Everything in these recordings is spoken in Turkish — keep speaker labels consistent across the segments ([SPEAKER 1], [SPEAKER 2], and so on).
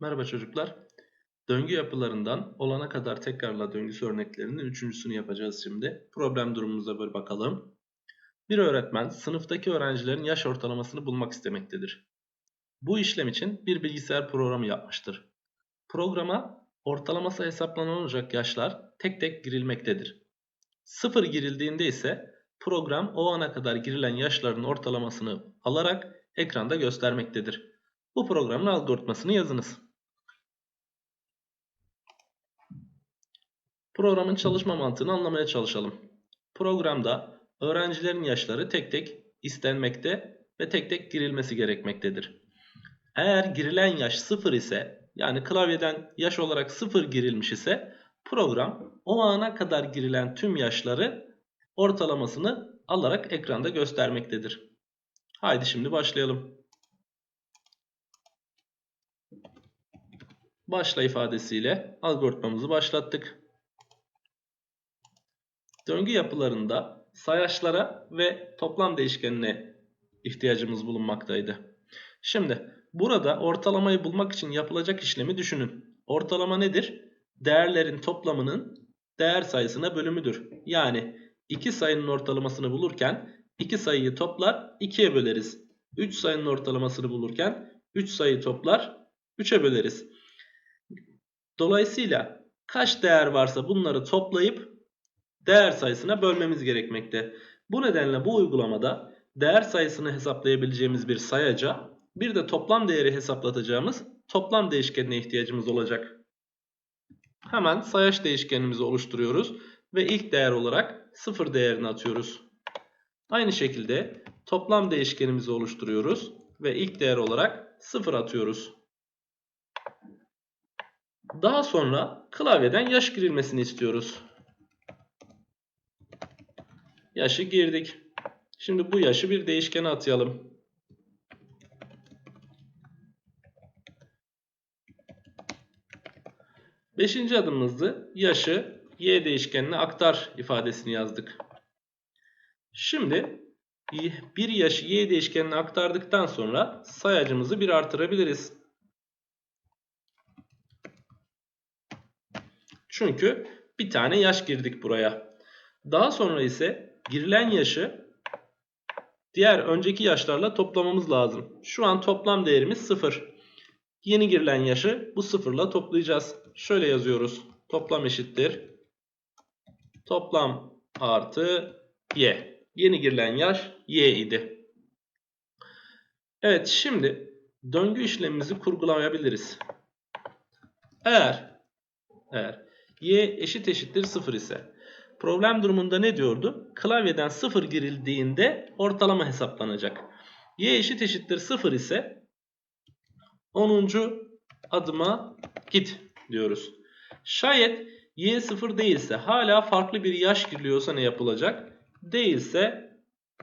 [SPEAKER 1] Merhaba çocuklar. Döngü yapılarından olana kadar tekrarla döngüsü örneklerinin üçüncüsünü yapacağız şimdi. Problem durumumuza bir bakalım. Bir öğretmen sınıftaki öğrencilerin yaş ortalamasını bulmak istemektedir. Bu işlem için bir bilgisayar programı yapmıştır. Programa ortalaması hesaplanacak yaşlar tek tek girilmektedir. Sıfır girildiğinde ise program o ana kadar girilen yaşların ortalamasını alarak ekranda göstermektedir. Bu programın algoritmasını yazınız. Programın çalışma mantığını anlamaya çalışalım. Programda öğrencilerin yaşları tek tek istenmekte ve tek tek girilmesi gerekmektedir. Eğer girilen yaş 0 ise yani klavyeden yaş olarak 0 girilmiş ise program o ana kadar girilen tüm yaşları ortalamasını alarak ekranda göstermektedir. Haydi şimdi başlayalım. Başla ifadesiyle algoritmamızı başlattık. Döngü yapılarında sayaçlara ve toplam değişkenine ihtiyacımız bulunmaktaydı. Şimdi burada ortalamayı bulmak için yapılacak işlemi düşünün. Ortalama nedir? Değerlerin toplamının değer sayısına bölümüdür. Yani iki sayının ortalamasını bulurken iki sayıyı toplar 2'ye böleriz. 3 sayının ortalamasını bulurken 3 sayı toplar 3'e böleriz. Dolayısıyla kaç değer varsa bunları toplayıp değer sayısına bölmemiz gerekmekte. Bu nedenle bu uygulamada değer sayısını hesaplayabileceğimiz bir sayaca bir de toplam değeri hesaplatacağımız toplam değişkenine ihtiyacımız olacak. Hemen sayaç değişkenimizi oluşturuyoruz ve ilk değer olarak 0 değerini atıyoruz. Aynı şekilde toplam değişkenimizi oluşturuyoruz ve ilk değer olarak 0 atıyoruz. Daha sonra klavyeden yaş girilmesini istiyoruz. Yaşı girdik. Şimdi bu yaşı bir değişkene atayalım. Beşinci adımımızda yaşı y değişkenine aktar ifadesini yazdık. Şimdi bir yaşı y değişkenine aktardıktan sonra sayacımızı bir artırabiliriz. Çünkü bir tane yaş girdik buraya. Daha sonra ise girilen yaşı diğer önceki yaşlarla toplamamız lazım. Şu an toplam değerimiz 0. Yeni girilen yaşı bu sıfırla toplayacağız. Şöyle yazıyoruz. Toplam eşittir. Toplam artı y. Yeni girilen yaş y idi. Evet şimdi döngü işlemimizi kurgulayabiliriz. Eğer eğer y eşit eşittir 0 ise problem durumunda ne diyordu? Klavyeden 0 girildiğinde ortalama hesaplanacak. y eşit eşittir 0 ise 10. adıma git diyoruz. Şayet y 0 değilse hala farklı bir yaş giriliyorsa ne yapılacak? Değilse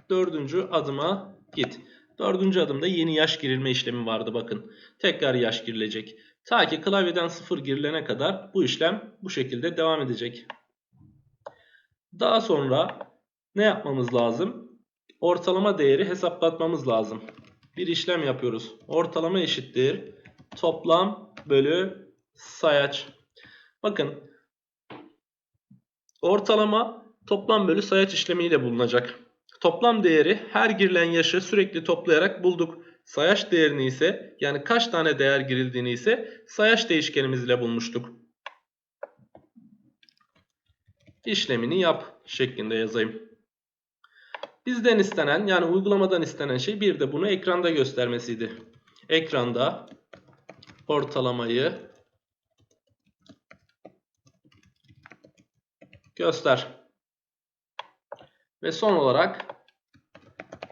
[SPEAKER 1] 4. adıma git. 4. adımda yeni yaş girilme işlemi vardı bakın. Tekrar yaş girilecek. Ta ki klavyeden 0 girilene kadar bu işlem bu şekilde devam edecek. Daha sonra ne yapmamız lazım? Ortalama değeri hesaplatmamız lazım. Bir işlem yapıyoruz. Ortalama eşittir. Toplam bölü sayaç. Bakın. Ortalama toplam bölü sayaç işlemiyle bulunacak. Toplam değeri her girilen yaşı sürekli toplayarak bulduk. Sayaç değerini ise yani kaç tane değer girildiğini ise sayaç değişkenimiz ile bulmuştuk. İşlemini yap şeklinde yazayım. Bizden istenen yani uygulamadan istenen şey bir de bunu ekranda göstermesiydi. Ekranda ortalamayı göster. Ve son olarak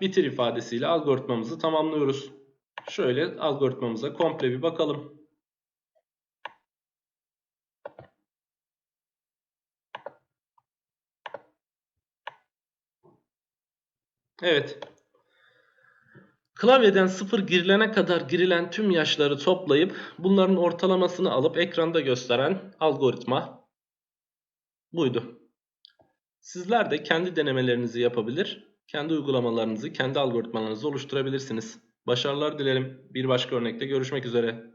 [SPEAKER 1] bitir ifadesiyle algoritmamızı tamamlıyoruz. Şöyle algoritmamıza komple bir bakalım. Evet. Klavyeden 0 girilene kadar girilen tüm yaşları toplayıp bunların ortalamasını alıp ekranda gösteren algoritma buydu. Sizler de kendi denemelerinizi yapabilir, kendi uygulamalarınızı, kendi algoritmalarınızı oluşturabilirsiniz. Başarılar dilerim. Bir başka örnekte görüşmek üzere.